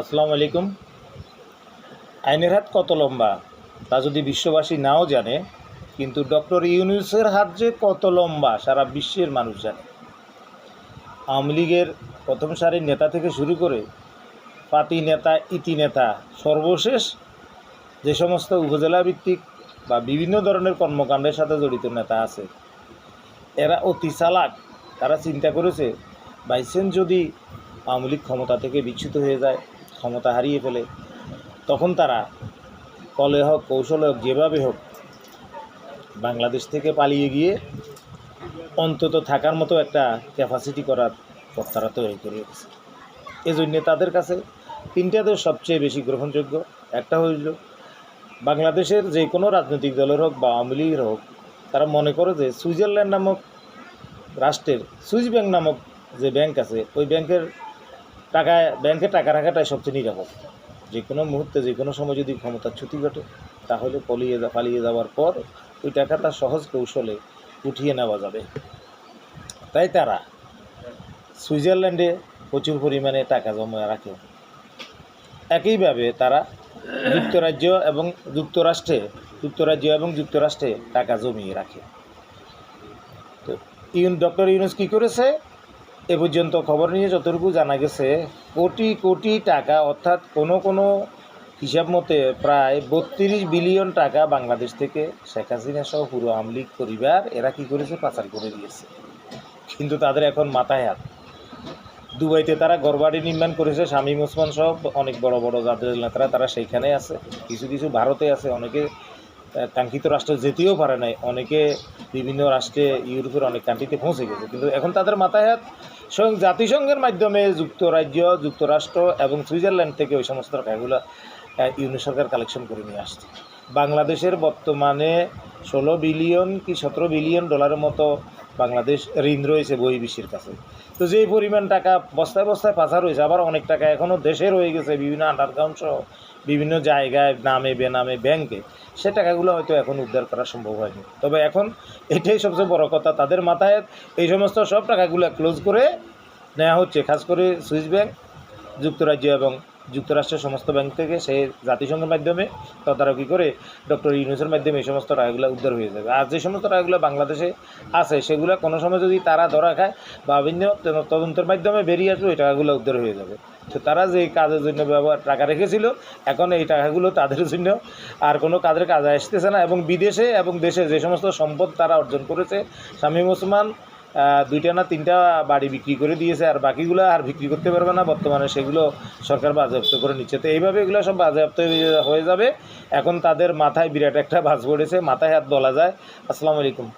আসসালামু আলাইকুম। আইনের হাত কত লম্বা? তা যদি বিশ্ববাসী নাও জানে, কিন্তু ডক্টর ইউনুসের হাত যে কত লম্বা, সারা বিশ্বের মানুষ জানে। আওয়ামী লীগের প্রথম সারির নেতা থেকে শুরু করে পাতি নেতা, ইতি নেতা, সর্বশেষ যে সমস্ত উপজেলা ভিত্তিক বা বিভিন্ন ধরনের কর্মকাণ্ডের সাথে জড়িত নেতা আছে, এরা অতি চালাক। তারা চিন্তা করেছে, বাইসেন যদি আওয়ামী লীগ ক্ষমতা থেকে বিচ্যুত হয়ে যায় ক্ষমতা হারিয়ে ফেলে, তখন তারা কলে হোক, কৌশলে হোক, যেভাবে হোক, বাংলাদেশ থেকে পালিয়ে গিয়ে অন্তত থাকার মতো একটা ক্যাপাসিটি করার পথ তারা তৈরি করে রেখেছে। এজন্য তাদের কাছে তিনটা দেশ সবচেয়ে বেশি গ্রহণযোগ্য। একটা হইল, বাংলাদেশের যে কোনো রাজনৈতিক দলের হোক বা আওয়ামী লীগের হোক, তারা মনে করে যে সুইজারল্যান্ড নামক রাষ্ট্রের সুইস ব্যাংক নামক যে ব্যাংক আছে, ওই ব্যাংকের টাকায় ব্যাংকে টাকা রাখাটাই সবচেয়ে নিরাপদ। যে কোনো মুহূর্তে যে কোনো সময় যদি ক্ষমতার ছুটি ঘটে, তাহলে পলিয়ে পালিয়ে যাওয়ার পর ওই টাকাটা সহজ কৌশলে উঠিয়ে নেওয়া যাবে। তাই তারা সুইজারল্যান্ডে প্রচুর পরিমাণে টাকা জমা রাখে। একইভাবে তারা যুক্তরাজ্য এবং যুক্তরাষ্ট্রে, যুক্তরাজ্য এবং যুক্তরাষ্ট্রে টাকা জমিয়ে রাখে। তো ইউন, ডক্টর ইউনুস কী করেছে? এ পর্যন্ত খবর নিয়ে যতটুকু জানা গেছে, কোটি কোটি টাকা অর্থাৎ কোনো কোনো হিসাব মতে প্রায় বত্রিশ বিলিয়ন টাকা বাংলাদেশ থেকে শেখ হাসিনা সহ পুরো আমলিগ পরিবার এরা কি করেছে? পাচার করে দিয়েছে। কিন্তু তাদের এখন মাথায় হাত। দুবাইতে তারা ঘরবাড়ি নির্মাণ করেছে, শামীম ওসমান সহ অনেক বড় বড় যাদের নেতারা তারা সেইখানে আছে। কিছু কিছু ভারতে আছে, অনেকে কাঙ্ক্ষিত রাষ্ট্রে যেতেও পারে নাই। অনেকে বিভিন্ন রাষ্ট্রে ইউরোপের অনেক কান্ট্রিতে পৌঁছে গেছে। কিন্তু এখন তাদের মাথায় হাত স্বয়ং জাতিসংঘের মাধ্যমে যুক্তরাজ্য, যুক্তরাষ্ট্র এবং সুইজারল্যান্ড থেকে ওই সমস্ত টাকাগুলো ইউনিয়ন সরকার কালেকশন করে নিয়ে আসছে। বাংলাদেশের বর্তমানে ষোলো বিলিয়ন কি সতেরো বিলিয়ন ডলারের মতো বাংলাদেশ ঋণ রয়েছে বহির্বিশ্বের কাছে। তো যেই পরিমাণ টাকা বস্তায় বস্তায় পাচার হয়েছে, আবার অনেক টাকা এখনও দেশে রয়ে গেছে, বিভিন্ন আন্ডারগ্রাউন্ড সহ বিভিন্ন জায়গায় নামে বেনামে ব্যাংকে। সে টাকাগুলো হয়তো এখন উদ্ধার করা সম্ভব হয়নি। তবে এখন এটাই সবচেয়ে বড় কথা, তাদের মাথায় এই সমস্ত সব টাকাগুলো ক্লোজ করে নেওয়া হচ্ছে। খাস করে সুইস ব্যাংক, যুক্তরাজ্য এবং যুক্তরাষ্ট্রের সমস্ত ব্যাংক থেকে সে জাতিসংঘের মাধ্যমে তদারকি করে ডক্টর ইউনুসের মাধ্যমে এই সমস্ত টাকাগুলো উদ্ধার হয়ে যাবে। আর যে সমস্ত টাকাগুলো বাংলাদেশে আছে সেগুলো কোনো সময় যদি তারা ধরা খায় বা বিভিন্ন তদন্তের মাধ্যমে বেরিয়ে আসবে ওই টাকাগুলো উদ্ধার হয়ে যাবে। তো তারা যে কাজের জন্য ব্যবহার টাকা রেখেছিল এখন এই টাকাগুলো তাদের জন্য আর কোনো কাজের কাজে আসতেছে না এবং বিদেশে এবং দেশে যে সমস্ত সম্পদ তারা অর্জন করেছে ওসমান আহ, দুইটা না তিনটা বাড়ি বিক্রি করে দিয়েছে আর বাকিগুলো আর বিক্রি করতে পারবে না। বর্তমানে সেগুলো সরকার বাজেয়াপ্ত করে নিচ্ছে। তো এইভাবে এগুলো সব বাজেয়াপ্ত হয়ে- যাবে। এখন তাদের মাথায় বিরাট একটা বাজ পড়েছে। মাথায় হাত বলা যায়। আসসালামু আলাইকুম।